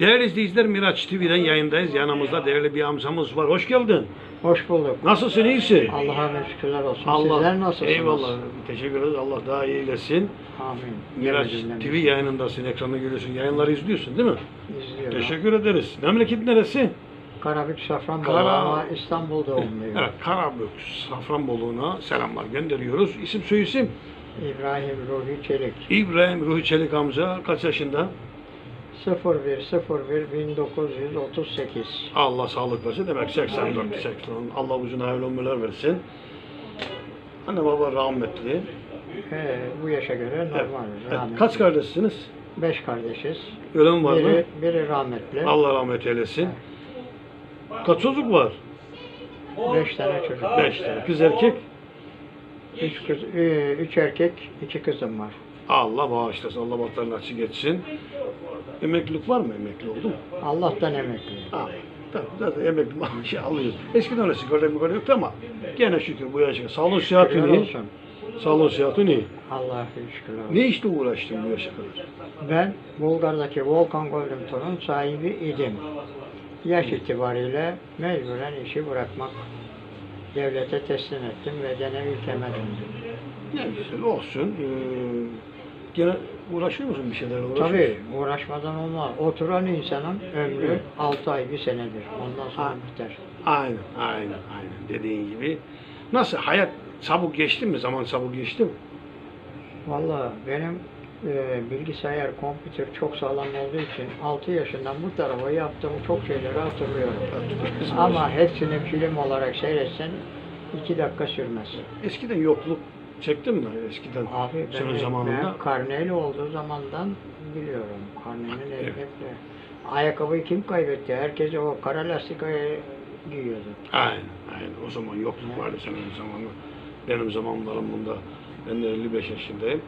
Değerli izleyiciler Miraç TV'den yayındayız. Yanımızda değerli bir amcamız var. Hoş geldin. Hoş bulduk. Nasılsın? iyisin? Allah'a şükürler olsun. Allah. Sizler nasılsınız? Eyvallah. Teşekkür ederiz. Allah daha iyi eylesin. Amin. Miraç TV yayınındasın. Ekranda görüyorsun. Yayınları izliyorsun değil mi? izliyorum. Teşekkür ederiz. Memleket neresi? Karabük Safranbolu Kara- ama İstanbul doğumluyum. Evet. Karabük, Safranbolu'na selamlar gönderiyoruz. İsim soyisim? İbrahim Ruhi Çelik. İbrahim Ruhi Çelik amca. Kaç yaşında? 0101 1938. Allah sağlık versin. Demek 84, 80. Allah uzun hayırlı ömürler versin. Anne baba rahmetli. He, bu yaşa göre normal. Evet. rahmetli. Kaç kardeşsiniz? Beş kardeşiz. Ölen var mı? Biri, biri rahmetli. Allah rahmet eylesin. Kaç çocuk var? Beş tane çocuk. Beş tane. Kız erkek? Üç, kız, e, üç erkek, iki kızım var. Allah bağışlasın. Allah batlarını açık etsin. Emeklilik var mı? Emekli oldun mu? Allah'tan emekli. Ha, Tabii zaten emekli maaşı alıyoruz. Eskiden öyle sigorta sigorta yoktu ama gene şükür bu yaşa. Sağlık sıhhatin iyi. olsun. Sağlık sıhhatin iyi. Allah'a şükürler olsun. Ne işle uğraştın bu yaşa kadar? Ben Bulgar'daki Volkan Golden Tour'un sahibi idim. Yaş itibariyle mecburen işi bırakmak, devlete teslim ettim ve gene ülkeme döndüm. Ne güzel olsun. Ee, gene uğraşıyor musun bir şeylerle uğraşıyor Tabii musun? uğraşmadan olmaz. Oturan insanın ömrü 6 ay, bir senedir. Ondan sonra Ha. biter. Aynen, aynen, aynen dediğin gibi. Nasıl hayat çabuk geçti mi? Zaman çabuk geçti mi? Vallahi benim e, bilgisayar, kompütür çok sağlam olduğu için 6 yaşından bu tarafa yaptığım çok şeyleri hatırlıyorum. Ama hepsini film olarak seyretsen 2 dakika sürmez. Eskiden yokluk çektin mi? Eskiden Abi senin ben, zamanında. ben karneli olduğu zamandan biliyorum. Karnenin Evet. de. Ayakkabıyı kim kaybetti? Herkes o kara lastik ayağı giyiyordu. Aynen, aynen. O zaman yokluk vardı senin zamanında. Benim zamanlarımda ben de 55 yaşındayım.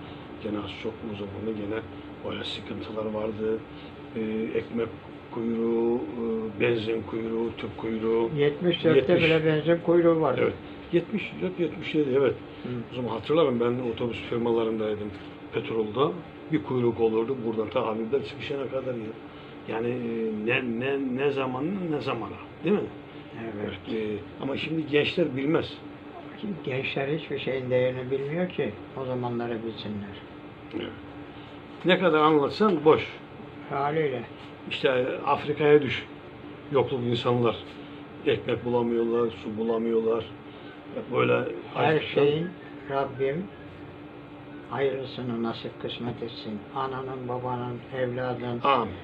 Gene az çok o zamanda gene böyle sıkıntılar vardı. Ee, ekmek kuyruğu, e, benzin kuyruğu, tüp kuyruğu. 74'te 70. bile benzin kuyruğu vardı. Evet. 74 77 evet. Hı. O zaman hatırlarım ben otobüs firmalarındaydım. Petrolda bir kuyruk olurdu buradan ta Habibler çıkışına kadar ya. Yani e, ne ne ne zaman ne zamana değil mi? Evet. E, ama şimdi gençler bilmez. Şimdi gençler hiçbir şeyin değerini bilmiyor ki o zamanları bilsinler. Evet. Ne kadar anlatsan boş. Haliyle. İşte Afrika'ya düş. Yokluk insanlar. Ekmek bulamıyorlar, su bulamıyorlar. Böyle Her açlıktan- şeyin Rabbim hayırlısını nasip kısmet etsin. Ananın, babanın, evladın, Amin.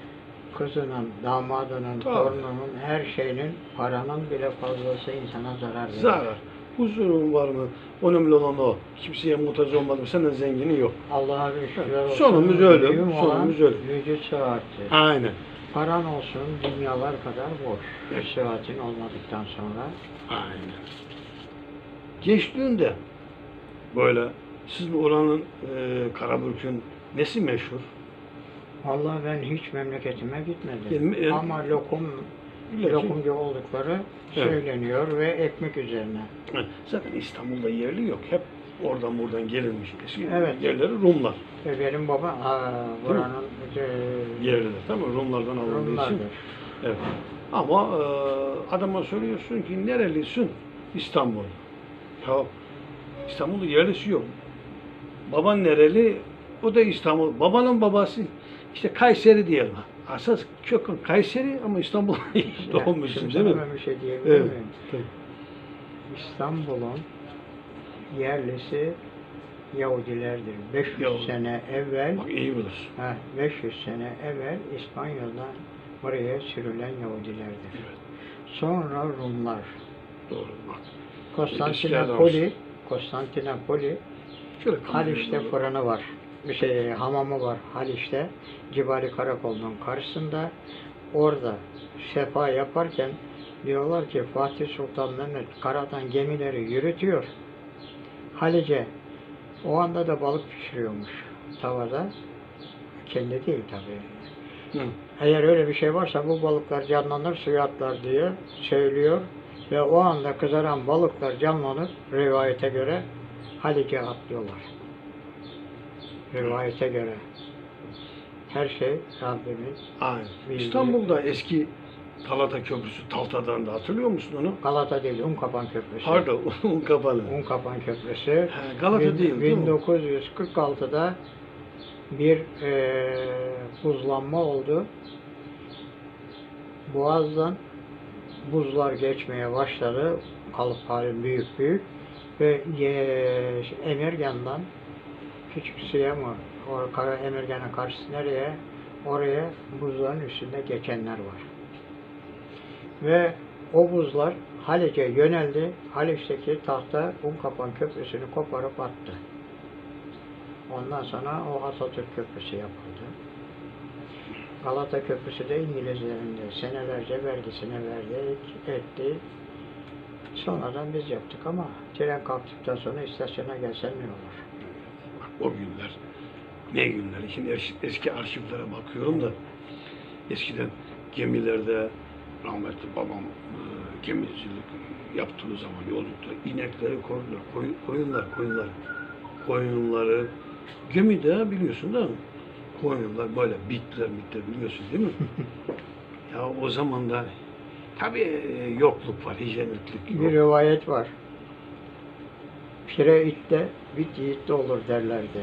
kızının, damadının, Tabii. torununun, her şeyinin, paranın bile fazlası insana zarar verir. Zarar. Huzurun var mı? Önemli olan o. Kimseye muhtaç olmadım. Senden zengini yok. Allah'a bir şükürler olsun. Sonumuz Mühim olan sonumuz öyle. Vücut sıhhati. Aynen. Paran olsun dünyalar kadar boş. Evet. Sıhhatin olmadıktan sonra Aynen. Gençliğinde böyle sizin oranın e, Karabürk'ün nesi meşhur? Vallahi ben hiç memleketime gitmedim. Yani- Ama lokum ki- lokumcu oldukları Evet. söyleniyor ve ekmek üzerine. Zaten İstanbul'da yerli yok. Hep oradan buradan gelinmiş. Eski Evet. yerleri Rumlar. Ve benim baba aa, buranın e, Yerliler. Tamam? Rumlardan alındığı için. Evet. Ama e, adama soruyorsun ki nerelisin? İstanbul. Ya İstanbul'da yerlisi yok. Baban nereli? O da İstanbul. Babanın babası işte Kayseri diyelim. Asas kökün Kayseri ama İstanbul'da doğmuşsun değil mi? bir şey diyebilir Evet. miyim? Tabii. İstanbul'un yerlisi Yahudilerdir. 500 Yahudi. sene evvel Bak iyi bilirsin. heh, 500 sene evvel İspanyol'dan buraya sürülen Yahudilerdir. Evet. Sonra Rumlar. Doğru bak. Konstantinopoli, Konstantinopoli Haliç'te fırını var. Bir şey hamamı var Haliç'te. Cibali Karakol'un karşısında. Orada sefa yaparken diyorlar ki Fatih Sultan Mehmet karadan gemileri yürütüyor. Halice o anda da balık pişiriyormuş tavada. Kendi değil tabii. Hı. Eğer öyle bir şey varsa bu balıklar canlanır suya atlar diye söylüyor. Ve o anda kızaran balıklar canlanır rivayete göre Halice atlıyorlar. Rivayete göre. Her şey Rabbimin. Aynen. Bilgi- İstanbul'da eski Galata Köprüsü Talta'dan da hatırlıyor musun onu? Galata değil, Unkapan Köprüsü. Pardon, un kapalı. Unkapan Köprüsü. He, Galata Bin- değil, değil mi? 1946'da bir eee buzlanma oldu. Boğaz'dan buzlar geçmeye başladı. Kalıp hali büyük büyük. Ve eee, Emirgan'dan küçük suya mı? Kara Emirgan'ın karşısı nereye? Oraya buzların üstünde geçenler var. Ve o buzlar Haliç'e yöneldi. Haliç'teki tahta Unkapan Köprüsü'nü koparıp attı. Ondan sonra o Atatürk Köprüsü yapıldı. Galata Köprüsü de İngilizlerin de senelerce vergisini verdik, etti. Sonradan biz yaptık ama tren kalktıktan sonra istasyona gelsen ne olur? Bak o günler. Ne günler. Şimdi es- eski arşivlere bakıyorum da eskiden gemilerde rahmetli babam e, gemicilik yaptığı zaman yolculukta inekleri koyunlar, koyun, koyunlar, koyunlar, koyunları gemide biliyorsun değil mi? Koyunlar böyle bitler bitler biliyorsun değil mi? ya o zaman da tabii e, yokluk var, hijyeniklik yok. Bir rivayet var. Pire itle, bit yiğitte olur derlerdi.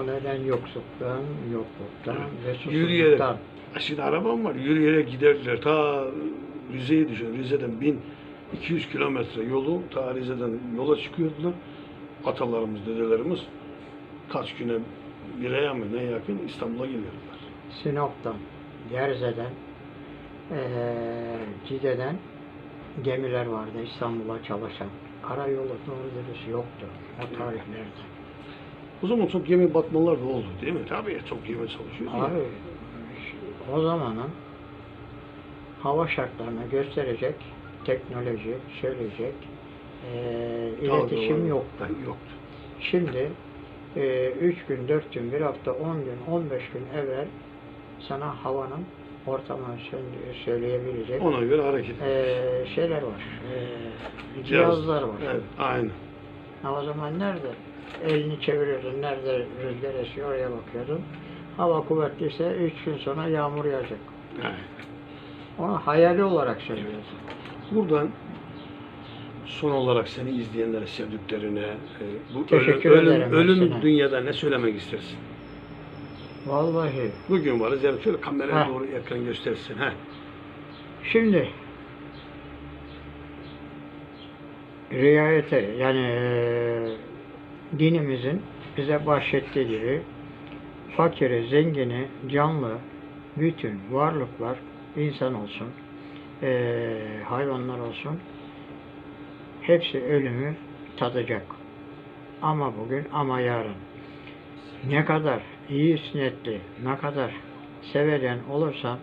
O neden yoksulluktan, yokluktan ve Yürüyerek. susuzluktan. Şimdi arabam var. Yürüyerek giderdiler. Ta Rize'yi düşün. Rize'den 1200 kilometre yolu ta Rize'den yola çıkıyordular. Atalarımız, dedelerimiz kaç güne bir aya mı ne yakın İstanbul'a geliyorlar. Sinop'tan, Gerze'den, eee Cide'den gemiler vardı İstanbul'a çalışan. Karayolu doğru dürüst yoktu o tarihlerde. O zaman çok gemi batmalar da oldu değil mi? Tabii çok gemi çalışıyor. Abi o zamanın hava şartlarını gösterecek teknoloji, söyleyecek eee iletişim yoktu. Yoktu. Şimdi 3 gün, 4 gün, 1 hafta, 10 gün, 15 gün evvel sana havanın ortamını söyle- söyleyebilecek Ona göre hareket eee, şeyler var. eee, cihazlar var. Evet. Ha, o zaman nerede? Elini çeviriyordun, nerede rüzgar esiyor oraya bakıyordun. Hava kuvvetliyse 3 gün sonra yağmur yağacak. aynen. Onu hayali olarak söylüyorsun. Buradan son olarak seni izleyenlere, sevdiklerine, e, bu Teşekkür ölüm, ederim ölüm, ölüm hepsine. dünyada ne söylemek istersin? Vallahi Bugün varız, yani şöyle kameraya Heh. doğru ekran göstersin. Heh. Şimdi riayete yani eee, dinimizin bize bahşettiği gibi fakiri, zengini, canlı bütün varlıklar insan olsun, eee, hayvanlar olsun hepsi ölümü tadacak. Ama bugün ama yarın. Ne kadar iyi sünnetli, ne kadar seveden olursan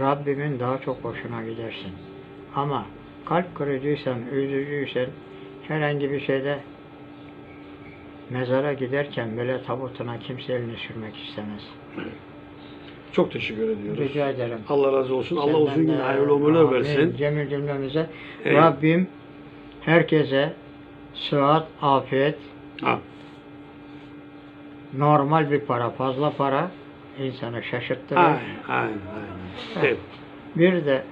Rabbimin daha çok hoşuna gidersin. Ama kalp kırıcıysan, üzücüysen herhangi bir şeyde mezara giderken böyle tabutuna kimse elini sürmek istemez. Çok teşekkür ediyoruz. Rica ederim. Allah razı olsun. Allah Senden uzun gün hayırlı ömürler versin. Cemil cümlemize. Eyvallah. Rabbim herkese sıhhat, afiyet, Ha. normal bir para, fazla para insanı şaşırttırır. Aynen, aynen. Evet. Bir de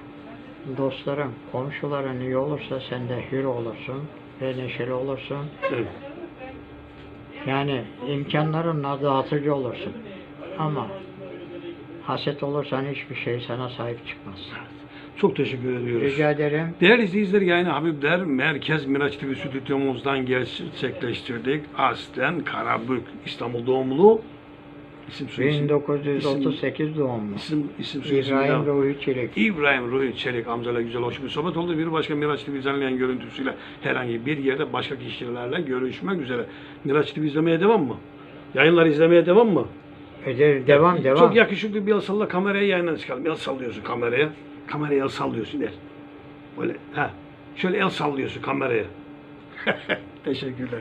dostların, komşuların iyi olursa sen de hür olursun ve neşeli olursun. evet. Yani imkanlarınla dağıtıcı olursun. Ama haset olursan hiçbir şey sana sahip çıkmaz. Çok teşekkür ediyoruz. Rica ederim. Değerli izleyiciler yani Habibler Merkez Miraç TV stüdyomuzdan gerçekleştirdik. Aslen Karabük İstanbul doğumlu. İsim soyisim. 1938 doğumlu. İsim, isim soyisim. İbrahim. Ruhi Çelik. İbrahim Ruhi Çelik amcayla güzel hoş bir sohbet oldu. Bir başka Miraç TV izleyen görüntüsüyle herhangi bir yerde başka kişilerle görüşmek üzere. Miraç TV izlemeye devam mı? Yayınlar izlemeye devam mı? Öde- devam devam. Çok yakışıklı bir el salla kameraya yayından çıkalım. El sallıyorsun kameraya. Kameraya el sallıyorsun der. Böyle ha. Şöyle el sallıyorsun kameraya. Teşekkürler.